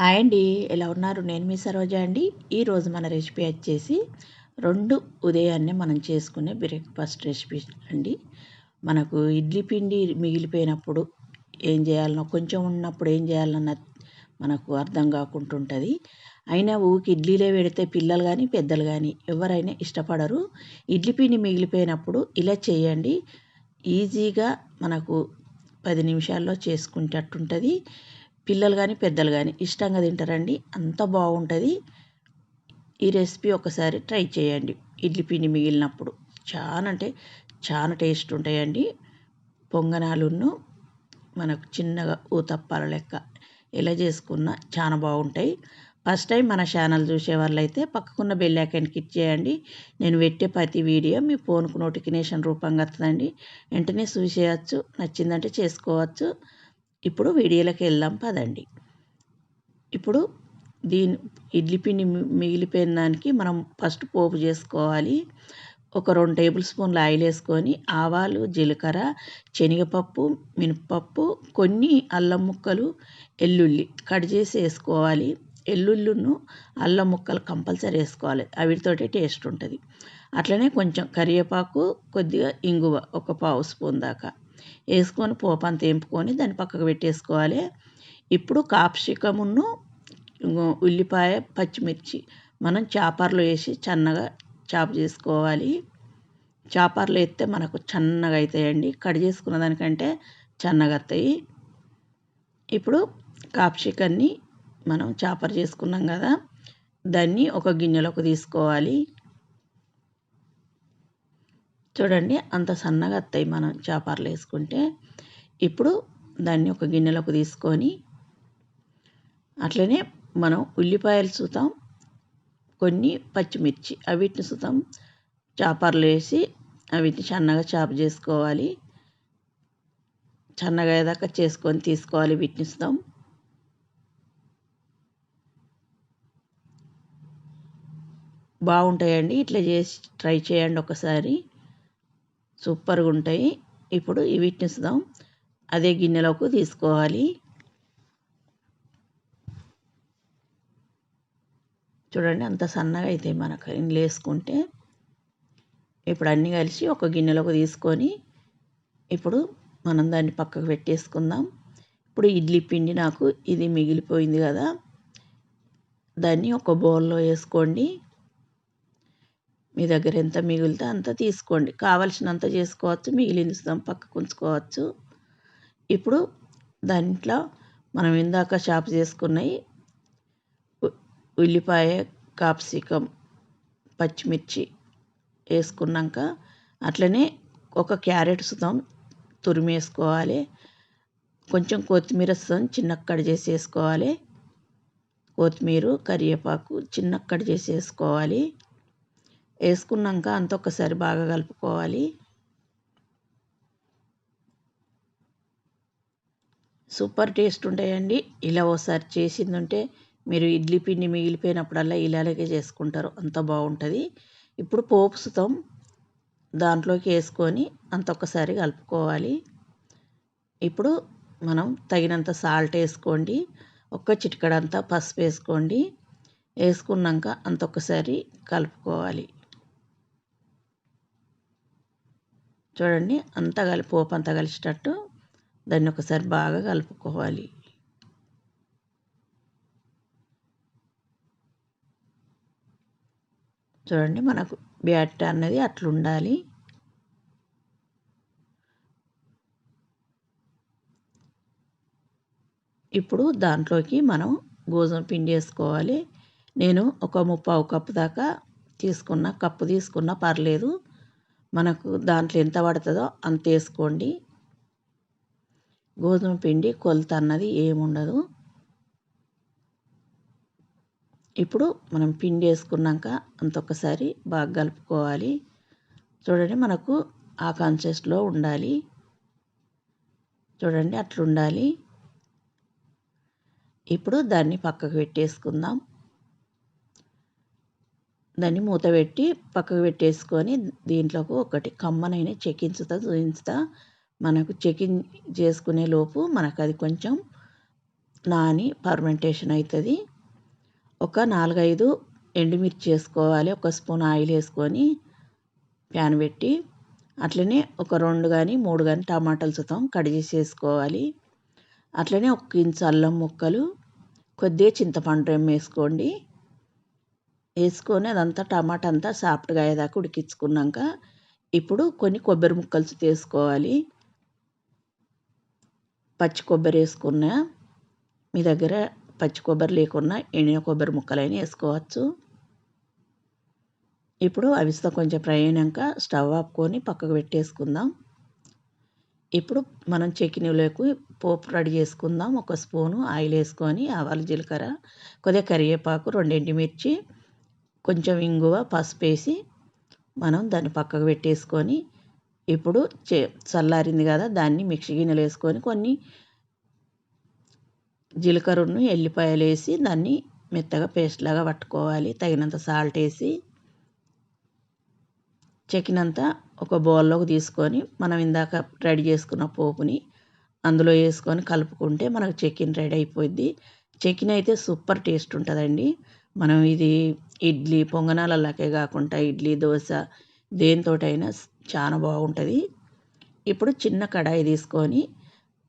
Hi అండి. ఎలా ఉన్నారు? నేను మీ సరోజ అండి. ఈరోజు మన రెసిపీ వచ్చేసి రెండు ఉదయాన్నే మనం చేసుకునే బ్రేక్ఫాస్ట్ రెసిపీ అండి. మనకు ఇడ్లీ పిండి మిగిలిపోయినప్పుడు ఏం చేయాలనో కొంచెం ఉన్నప్పుడు ఏం చేయాలన్న మనకు అర్థం కాకుంటుంటుంది అయినా ఊకి ఇడ్లీలే పెడితే పిల్లలు కానీ పెద్దలు కానీ ఎవరైనా ఇష్టపడరు. ఇడ్లీ పిండి మిగిలిపోయినప్పుడు ఇలా చేయండి. ఈజీగా మనకు పది నిమిషాల్లో చేసుకునేటట్టుంటుంది పిల్లలు కానీ పెద్దలు కానీ ఇష్టంగా తింటారండి. అంత బాగుంటుంది. ఈ రెసిపీ ఒకసారి ట్రై చేయండి. ఇడ్లీ పిండి మిగిలినప్పుడు. చాలా అంటే చాలా టేస్ట్ ఉంటాయండి. పొంగనాలును మనకు చిన్నగా ఊతప్పాల లెక్క ఎలా చేసుకున్నా చాలా బాగుంటాయి. ఫస్ట్ టైం మన ఛానల్ చూసే వాళ్ళైతే పక్కకున్న బెల్ ఐకాన్ క్లిక్ చేయండి. నేను పెట్టే ప్రతి వీడియో మీ ఫోన్కు నోటిఫికేషన్ రూపంగా వస్తుందండి. వెంటనే చూసేయచ్చు నచ్చిందంటే చేసుకోవచ్చు. ఇప్పుడు వీడియోలోకి వెళ్దాం పదండి. ఇప్పుడు దీని ఇడ్లీ పిండి మిగిలిపోయిన దానికి మనం ఫస్ట్ పోపు చేసుకోవాలి. ఒక రెండు టేబుల్ స్పూన్ల ఆయిల్ వేసుకొని ఆవాలు జీలకర్ర శనగపప్పు మినపప్పు కొన్ని అల్లం ముక్కలు ఎల్లుల్లి కట్ చేసి వేసుకోవాలి. ఎల్లుల్లును అల్లం ముక్కలు కంపల్సరీ వేసుకోవాలి. అవిటితోటి టేస్ట్ ఉంటుంది. అట్లనే కొంచెం కరివేపాకు కొద్దిగా ఇంగువ ఒక పావు స్పూన్ దాకా. వేసుకొని పోపు అంత దాన్ని పక్కకు పెట్టేసుకోవాలి. ఇప్పుడు కాప్సికమును ఉల్లిపాయ పచ్చిమిర్చి మనం చాపర్లో వేసి చన్నగా చాప్ చేసుకోవాలి. చాపర్లో వేస్తే మనకు చన్నగా అవుతాయండి కట్ చేసుకున్న దానికంటే చన్నగా వస్తాయి. ఇప్పుడు కాప్సికన్ని మనం చాపర్ చేసుకున్నాం కదా దాన్ని ఒక గిన్నెలోకి తీసుకోవాలి. చూడండి అంత సన్నగా వస్తాయి మనం చేపలు వేసుకుంటే. ఇప్పుడు దాన్ని ఒక గిన్నెలోకి తీసుకొని అట్లనే మనం ఉల్లిపాయలు చూద్దాం కొన్ని పచ్చిమిర్చి అవిటిని చూద్దాం. చేపలు వేసి అవిటిని సన్నగా చేప చేసుకోవాలి. సన్నగా అయ్యేదాకా చేసుకొని తీసుకోవాలి వీటిని చూద్దాం. బాగుంటాయండి ఇట్లా చేసి ట్రై చేయండి ఒకసారి. సూపర్గా ఉంటాయి ఇప్పుడు వీటిని ఇస్తాం అదే గిన్నెలోకి తీసుకోవాలి. చూడండి అంత సన్నగా అవుతాయి మనకు. ఇండ్లు వేసుకుంటే ఇప్పుడు అన్నీ కలిసి ఒక గిన్నెలోకి తీసుకొని ఇప్పుడు మనం దాన్ని పక్కకు పెట్టేసుకుందాం. ఇప్పుడు ఇడ్లీ పిండి నాకు ఇది మిగిలిపోయింది కదా. దాన్ని ఒక బౌల్లో వేసుకోండి. మీ దగ్గర ఎంత మిగిలితే అంత తీసుకోండి. కావలసినంత చేసుకోవచ్చు మిగిలింది పక్కకు ఉంచుకోవచ్చు. ఇప్పుడు దాంట్లో మనం ఇందాక షాప్ చేసుకున్నవి ఉల్లిపాయ కాప్సికం పచ్చిమిర్చి వేసుకున్నాక అట్లనే ఒక క్యారెట్ సుతం తురిమేసుకోవాలి. కొంచెం కొత్తిమీర సుతం చిన్నక్కడ చేసేసుకోవాలి. చేసి వేసుకోవాలి కొత్తిమీర కరివేపాకు చిన్నక్కడ చేసేసుకోవాలి. చేసి వేసుకోవాలి వేసుకున్నాక అంత ఒక్కసారి బాగా కలుపుకోవాలి. సూపర్ టేస్ట్ ఉంటాయండి. ఇలా ఒకసారి చేసిందంటే మీరు ఇడ్లీ పిండి మిగిలిపోయినప్పుడల్లా ఇలాగే చేసుకుంటారు. అంత బాగుంటుంది. ఇప్పుడు పోపుసుతం దాంట్లోకి వేసుకొని అంత ఒక్కసారి కలుపుకోవాలి. ఇప్పుడు మనం తగినంత సాల్ట్ వేసుకోండి. ఒక్క చిటికడంతా పసుపు వేసుకోండి. వేసుకున్నాక అంత ఒక్కసారి కలుపుకోవాలి. చూడండి అంతా కలిపి పోపు అంతా కలిసేటట్టు దాన్ని ఒకసారి బాగా కలుపుకోవాలి. చూడండి మనకు బ్యాట్ అన్నది అట్లుండాలి ఇప్పుడు దాంట్లోకి మనం గోధుమ పిండి వేసుకోవాలి. నేను ఒక ముప్పావు కప్పు దాకా తీసుకున్న కప్పు తీసుకున్న పర్లేదు. మనకు దాంట్లో ఎంత పడుతుందో అంత వేసుకోండి. గోధుమ పిండి కొలత అన్నది ఏముండదు. ఇప్పుడు మనం పిండి వేసుకున్నాక అంత ఒకసారి బాగా కలుపుకోవాలి. చూడండి మనకు ఆ కాన్సెస్ట్లో ఉండాలి. చూడండి అట్లా ఉండాలి ఇప్పుడు దాన్ని పక్కకు పెట్టేసుకుందాం. దాన్ని మూత పెట్టి పక్కకు పెట్టేసుకొని దీంట్లోకి ఒకటి కమ్మనైనా చెక్కించుతా చూపించుతా మనకు చెకింగ్ చేసుకునే లోపు మనకు అది కొంచెం నాని పర్మెంటేషన్ అవుతుంది ఒక నాలుగైదు ఎండుమిర్చి వేసుకోవాలి. ఒక స్పూన్ ఆయిల్ వేసుకొని ప్యాన్ పెట్టి అట్లనే ఒక రెండు కానీ మూడు కానీ టమాటాలు సుతం కట్ చేసి వేసుకోవాలి అట్లనే ఒక ఇంచు అల్లం ముక్కలు కొద్దిగా చింతపండు రెమ్మ వేసుకోండి. వేసుకొని అదంతా టమాటా అంతా సాఫ్ట్గా అయ్యేదాకా ఉడికించుకున్నాక ఇప్పుడు కొన్ని కొబ్బరి ముక్కలు తీసుకోవాలి. పచ్చి కొబ్బరి వేసుకున్న మీ దగ్గర పచ్చి కొబ్బరి లేకున్నా ఎండిన కొబ్బరి ముక్కలైనా వేసుకోవచ్చు. ఇప్పుడు అవిస్తా కొంచెం ఫ్రై అయినాక స్టవ్ ఆపుకొని పక్కకు పెట్టేసుకుందాం. ఇప్పుడు మనం చకినీలోకి పోపు రెడీ చేసుకుందాం. ఒక స్పూను ఆయిల్ వేసుకొని ఆవాలు జీలకర్ర కొద్దిగా కరివేపాకు రెండు ఎండుమిర్చి కొంచెం ఇంగువ పసుపు వేసి మనం దాన్ని పక్కకు పెట్టేసుకొని ఇప్పుడు చే చల్లారింది కదా దాన్ని మిక్సీ గిన్నెలు వేసుకొని కొన్ని జీలకర్రను ఎల్లిపాయలు వేసి దాన్ని మెత్తగా పేస్ట్ లాగా పట్టుకోవాలి. తగినంత సాల్ట్ వేసి చెక్కినంత ఒక బౌల్లోకి తీసుకొని మనం ఇందాక రెడీ చేసుకున్న పోపుని అందులో వేసుకొని కలుపుకుంటే మనకు చెకిన్ రెడీ అయిపోద్ది. చెకిన్ అయితే సూపర్ టేస్ట్ ఉంటుందండి. మనం ఇది ఇడ్లీ పొంగనాలకే కాకుండా ఇడ్లీ దోశ దేనితోటైనా చాలా బాగుంటుంది. ఇప్పుడు చిన్న కడాయి తీసుకొని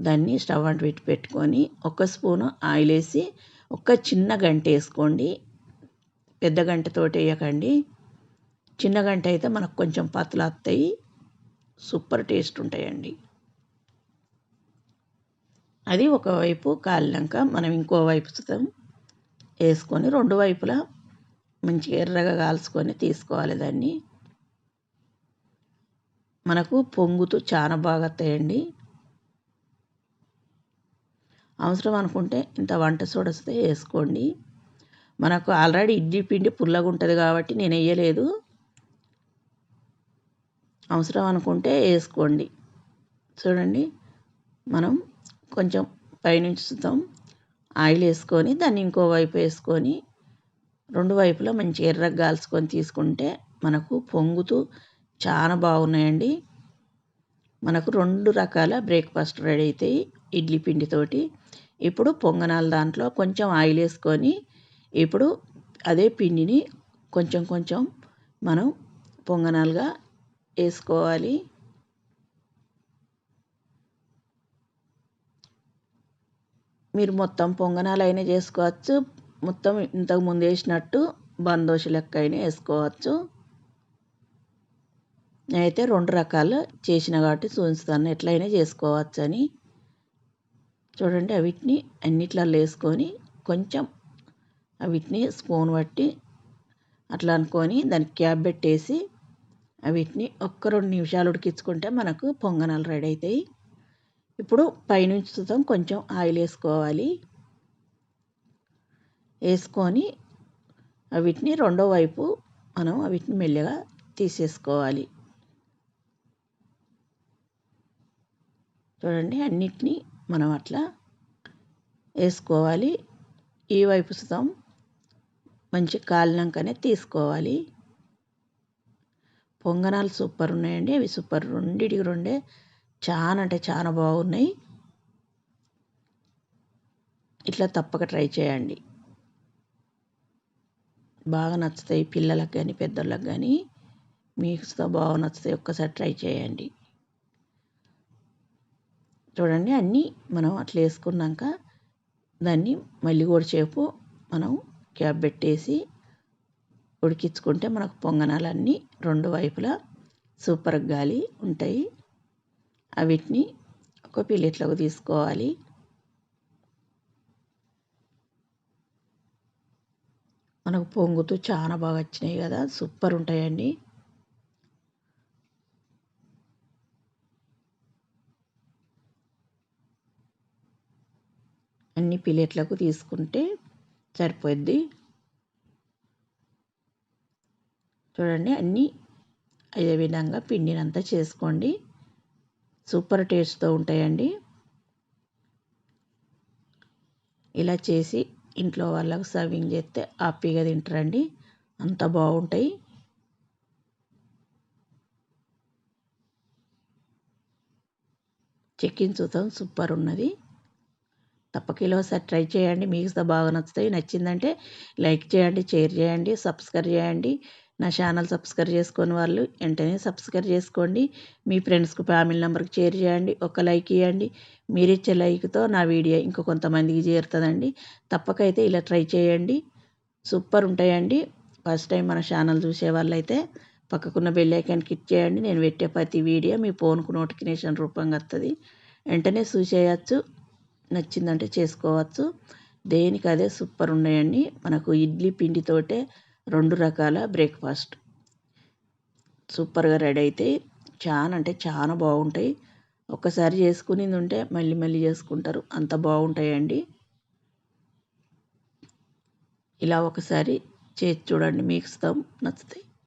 దాన్ని స్టవ్ అంటు పెట్టి పెట్టుకొని ఒక స్పూను ఆయిల్ వేసి ఒక చిన్న గంట వేసుకోండి. పెద్ద గంటతోటి వేయకండి. చిన్న గంట అయితే మనకు కొంచెం పతలు వస్తాయి. సూపర్ టేస్ట్ ఉంటాయండి. అది ఒకవైపు కాలినాక మనం ఇంకో వైపు వేసుకొని రెండు వైపులా మంచిగా ఎర్రగా కాల్చుకొని తీసుకోవాలి దాన్ని. మనకు పొంగుతూ చాలా బాగా వస్తాయండి. అవసరం అనుకుంటే ఇంత వంట సోడస్తే వేసుకోండి. మనకు ఆల్రెడీ ఇడ్లీ పిండి పుల్లగా ఉంటుంది కాబట్టి నేను వేయలేదు. అవసరం అనుకుంటే వేసుకోండి. చూడండి మనం కొంచెం పైనుంచుతాం ఆయిల్ వేసుకొని దాన్ని ఇంకో వైపు వేసుకొని రెండు వైపులా మంచి ఎర్రగా కాల్చుకొని తీసుకుంటే మనకు పొంగుతూ చాలా బాగున్నాయండి. మనకు రెండు రకాల బ్రేక్ఫాస్ట్ రెడీ అవుతాయి ఇడ్లీ పిండితోటి. ఇప్పుడు పొంగనాల దాంట్లో కొంచెం ఆయిల్ వేసుకొని ఇప్పుడు అదే పిండిని కొంచెం కొంచెం మనం పొంగనాలుగా వేసుకోవాలి. మీరు మొత్తం పొంగనాలు అయినా చేసుకోవచ్చు. మొత్తం ఇంతకు ముందు వేసినట్టు బందోష లెక్క అయినా వేసుకోవచ్చు. నేనైతే రెండు రకాలు చేసిన కాబట్టి చూపిస్తాను. ఎట్లయినా చేసుకోవచ్చు అని చూడండి అవిటిని అన్నిట్లలో వేసుకొని కొంచెం అవిటిని స్పూన్ పట్టి అట్లా అనుకొని దానికి క్యాప్ పెట్టేసి అవిటిని ఒక్క రెండు నిమిషాలు ఉడికించుకుంటే మనకు పొంగనాలు రెడీ అవుతాయి. ఇప్పుడు పైనుంచి చూద్దాం. కొంచెం ఆయిల్ వేసుకోవాలి. వేసుకొని వీటిని రెండో వైపు మనం వీటిని మెల్లగా తీసేసుకోవాలి. చూడండి అన్నిటినీ మనం అట్లా వేసుకోవాలి. ఈ వైపు సుతం మంచి కాలినాకనే తీసుకోవాలి. పొంగనాలు సూపర్ ఉన్నాయండి. అవి సూపర్. రెండిటికి రెండే చాలా అంటే చాలా బాగున్నాయి. ఇట్లా తప్పక ట్రై చేయండి. బాగా నచ్చుతాయి పిల్లలకు కానీ పెద్దోళ్ళకి కానీ మీకు బాగా నచ్చుతాయి. ఒక్కసారి ట్రై చేయండి. చూడండి అన్నీ మనం అట్లా వేసుకున్నాక దాన్ని మళ్ళీ సేపు మనం క్యాప్ పెట్టేసి ఉడికించుకుంటే మనకు పొంగనాలన్నీ రెండు వైపులా సూపర్ గాలి ఉంటాయి. వీటిని ఒక పిల్లెట్లోకి తీసుకోవాలి. మనకు పొంగుతూ చాలా బాగా వచ్చినాయి కదా సూపర్ ఉంటాయండి. అన్ని ప్లేట్లకు తీసుకుంటే సరిపోద్ది. చూడండి అన్నీ అదే విధంగా పిండినంతా చేసుకోండి. సూపర్ టేస్ట్తో ఉంటాయండి. ఇలా చేసి ఇంట్లో వాళ్ళకు సర్వింగ్ చేస్తే హ్యాపీగా తింటారండి. అంత బాగుంటాయి. చికెన్ చూద్దాం సూపర్ ఉన్నది. తప్పకిలో ఒకసారి ట్రై చేయండి. మీకు బాగా నచ్చుతాయి. నచ్చిందంటే లైక్ చేయండి షేర్ చేయండి సబ్స్క్రైబ్ చేయండి. నా ఛానల్ సబ్స్క్రైబ్ చేసుకొని వాళ్ళు వెంటనే సబ్స్క్రైబ్ చేసుకోండి. మీ ఫ్రెండ్స్కి ఫ్యామిలీ నెంబర్కి షేర్ చేయండి. ఒక లైక్ ఇవ్వండి మీరిచ్చే లైక్తో నా వీడియో ఇంకో కొంతమందికి చేరుతుందండి. తప్పకైతే ఇలా ట్రై చేయండి. సూపర్ ఉంటాయండి. ఫస్ట్ టైం మన ఛానల్ చూసే వాళ్ళైతే పక్కకున్న బెల్ ఐకాన్ క్లిక్ చేయండి. నేను పెట్టే ప్రతి వీడియో మీ ఫోన్కు నోటిఫికేషన్ రూపంగా వస్తుంది వెంటనే చూసేయచ్చు. నచ్చిందంటే చేసుకోవచ్చు. దేనికి అదే సూపర్ ఉన్నాయండి. మనకు ఇడ్లీ పిండితోటే రెండు రకాల బ్రేక్ఫాస్ట్. సూపర్గా రెడీ అయితే చాలా అంటే చాలా బాగుంటాయి. ఒక్కసారి చేసుకునేది ఉంటే మళ్ళీ మళ్ళీ చేసుకుంటారు. అంత బాగుంటాయండి. ఇలా ఒకసారి చేసి చూడండి. మీకు నచ్చుతాయి